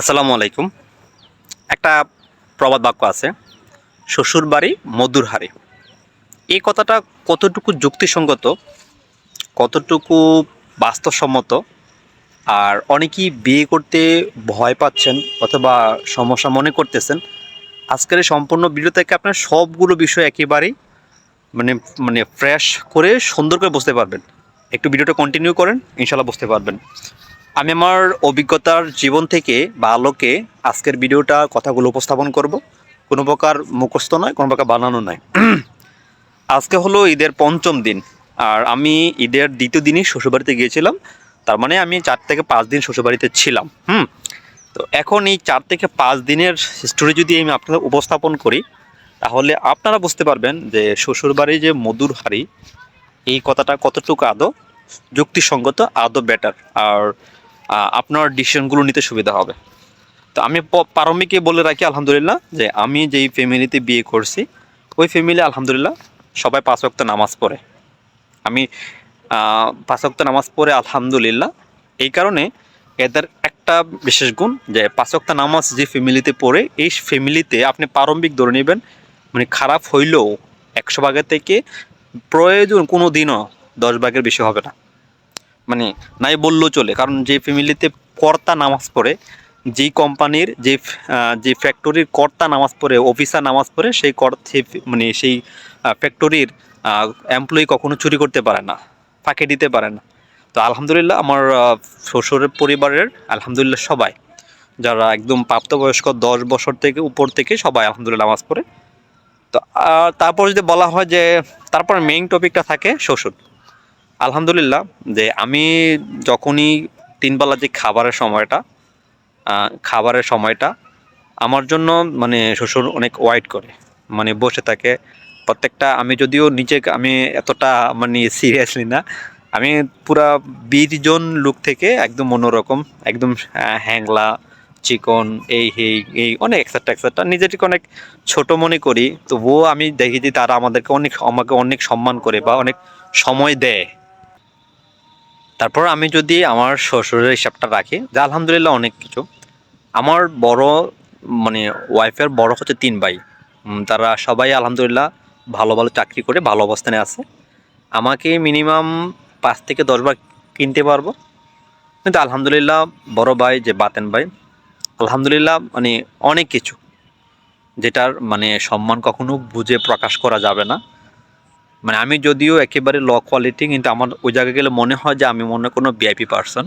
আসসালামু আলাইকুম। একটা প্রবাদ বাক্য আছে শ্বশুর বাড়ি মধুর হাড়ি এই কথাটা কতটুকু যুক্তিসঙ্গত, কতটুকু বাস্তবসম্মত, আর অনেকেই বিয়ে করতে ভয় পাচ্ছেন অথবা সমস্যা মনে করতেছেন, আজকের এই সম্পূর্ণ ভিডিও থেকে আপনার সবগুলো বিষয় একেবারেই মানে মানে ফ্রেশ করে সুন্দর করে বুঝতে পারবেন। একটু ভিডিওটা কন্টিনিউ করেন ইনশাল্লাহ বুঝতে পারবেন। আমি আমার অভিজ্ঞতার জীবন থেকে বা আলোকে আজকের ভিডিওটা কথাগুলো উপস্থাপন করব। কোনো প্রকার মুখস্থ নয়, কোনো প্রকার বানানো নয়। আজকে হলো ঈদের পঞ্চম দিন, আর আমি ঈদের দ্বিতীয় দিনই শ্বশুরবাড়িতে গিয়েছিলাম। তার মানে আমি চার থেকে পাঁচ দিন শ্বশুরবাড়িতে ছিলাম, হুম? তো এখন এই চার থেকে পাঁচ দিনের স্টোরি যদি আমি আপনাদের উপস্থাপন করি, তাহলে আপনারা বুঝতে পারবেন যে শ্বশুরবাড়ি যে মধুর হাড়ি, এই কথাটা কতটুকু আদৌ যুক্তিসঙ্গত, আদৌ বেটার আর আপনার ডিসিশনগুলো নিতে সুবিধা হবে। তো আমি প্রারম্ভিকে বলে রাখি, আলহামদুলিল্লাহ, যে আমি যেই ফ্যামিলিতে বিয়ে করছি, ওই ফ্যামিলি আলহামদুলিল্লাহ সবাই পাঁচ ওয়াক্ত নামাজ পড়ে। আমি পাঁচ ওয়াক্ত নামাজ পড়ে, আলহামদুলিল্লাহ। এই কারণে এদের একটা বিশেষ গুণ, যে পাঁচ ওয়াক্ত নামাজ যে ফ্যামিলিতে পড়ে, এই ফ্যামিলিতে আপনি প্রারম্ভিক ধরে নেবেন মানে খারাপ হইলেও একশো ভাগের থেকে প্রয়োজন কোনো দিনও দশ ভাগের বেশি হবে না। মানে নাই বললেও চলে। কারণ যে ফ্যামিলিতে কর্তা নামাজ পড়ে, যেই কোম্পানির যে যে ফ্যাক্টরির কর্তা নামাজ পড়ে অফিসার নামাজ পড়ে, সেই কর মানে সেই ফ্যাক্টরির এমপ্লয়ি কখনো চুরি করতে পারে না, ফাঁকে দিতে পারে না। তো আলহামদুলিল্লাহ আমার শ্বশুরের পরিবারের আলহামদুলিল্লাহ সবাই, যারা একদম প্রাপ্তবয়স্ক দশ বছর থেকে উপর থেকে সবাই আলহামদুলিল্লাহ নামাজ পড়ে। তো তারপর যদি বলা হয় যে, তারপর মেইন টপিকটা থাকে শ্বশুর। আলহামদুলিল্লাহ, যে আমি যখনই তিনবেলা যে খাবারের সময়টা খাবারের সময়টা আমার জন্য মানে শ্বশুর অনেক ওয়াইট করে। মানে বসে থাকে। প্রত্যেকটা আমি যদিও নিজে আমি এতটা মানে সিরিয়াসলি না, আমি পুরা জন লোক থেকে একদম অন্যরকম, একদম হ্যাংলা, চিকন, এই এই এই, অনেক এক্সেট্রা এক্সেট্রা নিজেটিকে অনেক ছোট মনে করি। তবুও আমি দেখি যে তারা আমাদেরকে অনেক, আমাকে অনেক সম্মান করে বা অনেক সময় দেয়। তারপর আমি যদি আমার শ্বশুরের হিসাবটা রাখি, যে আলহামদুলিল্লাহ অনেক কিছু। আমার বড় মানে ওয়াইফের বড় হচ্ছে তিন ভাই। তারা সবাই আলহামদুলিল্লাহ ভালো ভালো চাকরি করে ভালো অবস্থানে আছে। আমাকে মিনিমাম পাঁচ থেকে দশ বার কিনতে পারব। কিন্তু আলহামদুলিল্লাহ বড় ভাই, যে বাতেন ভাই, আলহামদুলিল্লাহ মানে অনেক কিছু। যেটার মানে সম্মান কখনো বুঝে প্রকাশ করা যাবে না। মানে আমি যদিও একেবারে ল কোয়ালিটি কিন্তু আমার ওই জায়গায় গেলে মনে হয় যে আমি মনে কোনো ভিআইপি পার্সন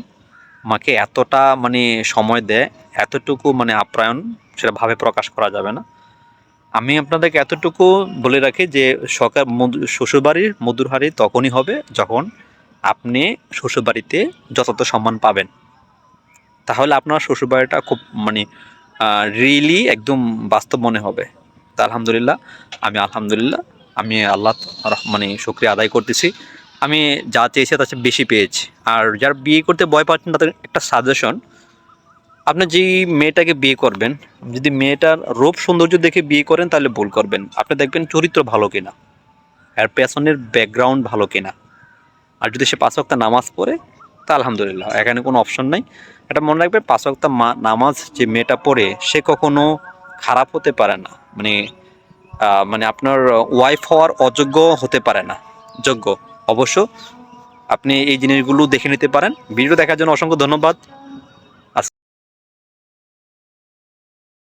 আমাকে এতটা মানে সময় দেয়, এতটুকু মানে আপ্যায়ন সেটা ভাবে প্রকাশ করা যাবে না। আমি আপনাদেরকে এতটুকু বলে রাখি যে সকাল শ্বশুরবাড়ির মধুর হাড়ি তখনই হবে যখন আপনি শ্বশুরবাড়িতে যথাযথ সম্মান পাবেন। তাহলে আপনার শ্বশুরবাড়িটা খুব মানে রিয়েলি একদম বাস্তব মনে হবে। তা আলহামদুলিল্লাহ, আমি আলহামদুলিল্লাহ আমি আল্লাহ মানে শুক্রিয়া আদায় করতেছি। আমি যা চেয়েছি তার চেয়ে বেশি পেয়েছি। আর যারা বিয়ে করতে ভয় পাচ্ছেন, তাদের একটা সাজেশন আপনি যেই মেয়েটাকে বিয়ে করবেন, যদি মেয়েটার রূপ সৌন্দর্য দেখে বিয়ে করেন, তাহলে ভুল করবেন। আপনি দেখবেন চরিত্র ভালো কিনা, আর পেছনের ব্যাকগ্রাউন্ড ভালো কিনা। আর যদি সে পাঁচ ওয়াক্ত নামাজ পড়ে, তা আলহামদুলিল্লাহ, এখানে কোনো অপশন নাই। এটা মনে রাখবে পাঁচ ওয়াক্ত মা, নামাজ যে মেয়েটা পড়ে, সে কখনো খারাপ হতে পারে না। মানে মানে আপনার ওয়াইফ হওয়ার অযোগ্য হতে পারে না। যোগ্য। অবশ্য আপনি এই জিনিসগুলো দেখে নিতে পারেন। ভিডিও দেখার জন্য অসংখ্য ধন্যবাদ।